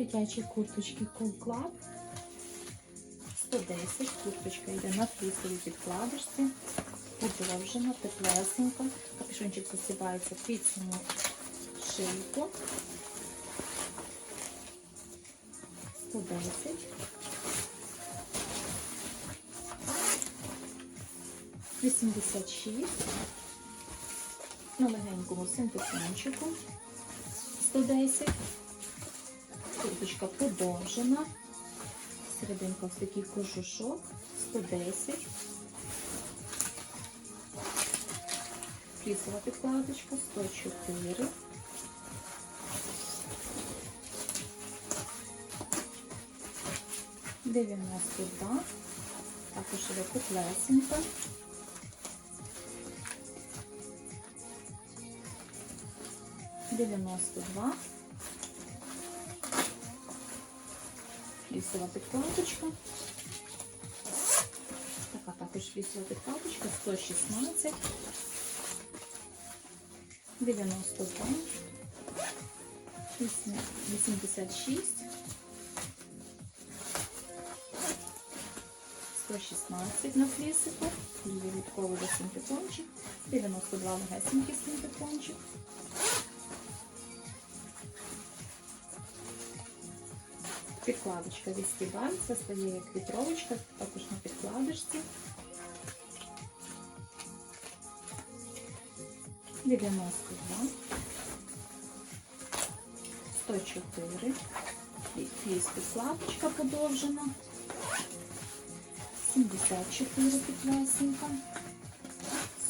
Дитячі курточки Cool Club. 110. Курточка йде на флісовій підкладочці. Подовжена, теплесенька. Капюшончик засівається під саму шийку. 110. Вісімдесят шість. На легенькому синтетончику. 110. Курточка подовжена. Серединка ось такий кожушок. 110. Флісова підкладочка 104. Дев'яносто два. Також іде теплесенька. Дев'яносто два. Флісова підкладочка. Така також флісова підкладочка 116. 92, 86, 116 на флісику, відповідковий синтепончик, 92 легесенький синтепончик. Підкладочка відстібається, стає як вітровочка, також на підкладочці. 92, 104, фліс підкладочка подовжена, 74 підвесенька,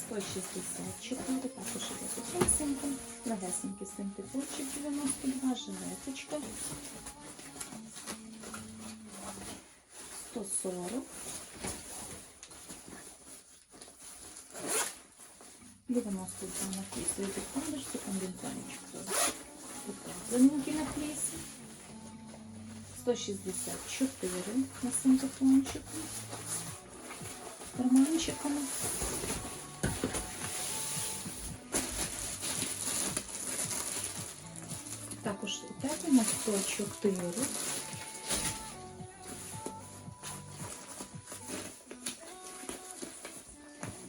164, також іде підвесенька, легесенький синтепурчик 92, жилеточка, 140, 92 на флісі. І підкладочці конденсончик. Підкладенькі на флісі. 164 на синтепончику. Карманчиками. Також теплимо 104.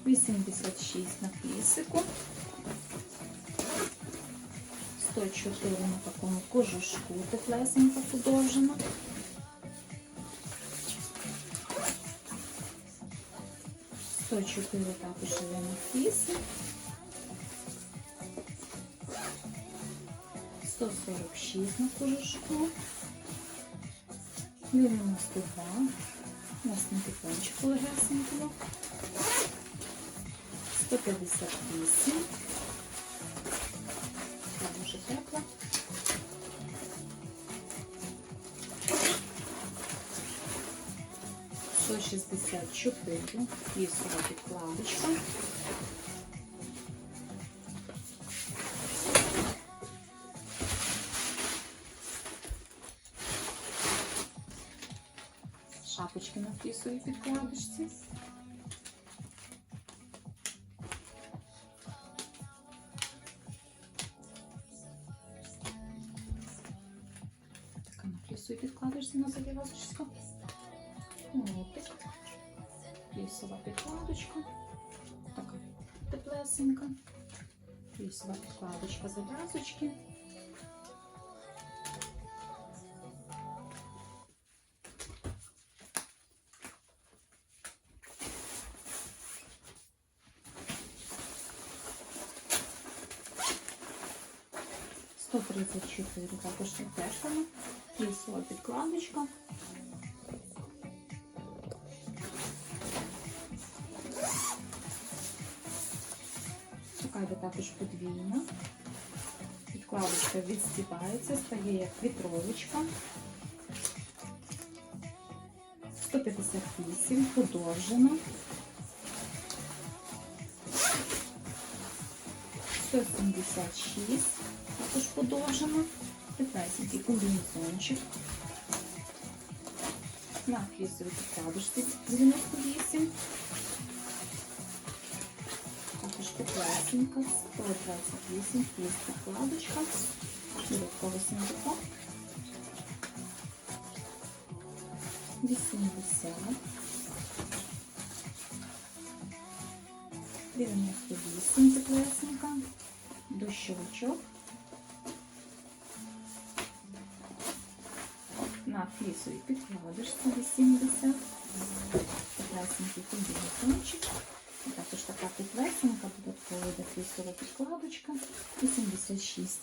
Вісімдесят шість на флісику. 104 на такому кожушку теплесенька подовжена. Сто чотири також є на флісі. 146 на кожушку. 92 на снігопончику легесенького. 158. Там дуже тепло. Сто шістдесят чотири. Флісова підкладочка. Шапочки на флісовій підкладочці. Флісовій підкладочці на зав'язочка. Мотик. Флісова підкладочка. Така теплесенька. Флісова підкладочка зав'язочки. Сто тридцять чотири також теплена. Флісова підкладочка. Така йде також подвійна. Підкладочка відстібається, стає як вітровочка. 158, подовжена. 176, також подовжена. 15 комбінезончик. На флісовій підкладочці 98. Також теплесенька, 128, фліс підкладочка. Додатково сіндика. 80, 98 теплесенька, дощовичок, на флісовій підкладочці 80, теплесенький комбінезончик, і також така теплесенька, додаткова йде флісова підкладочка 86.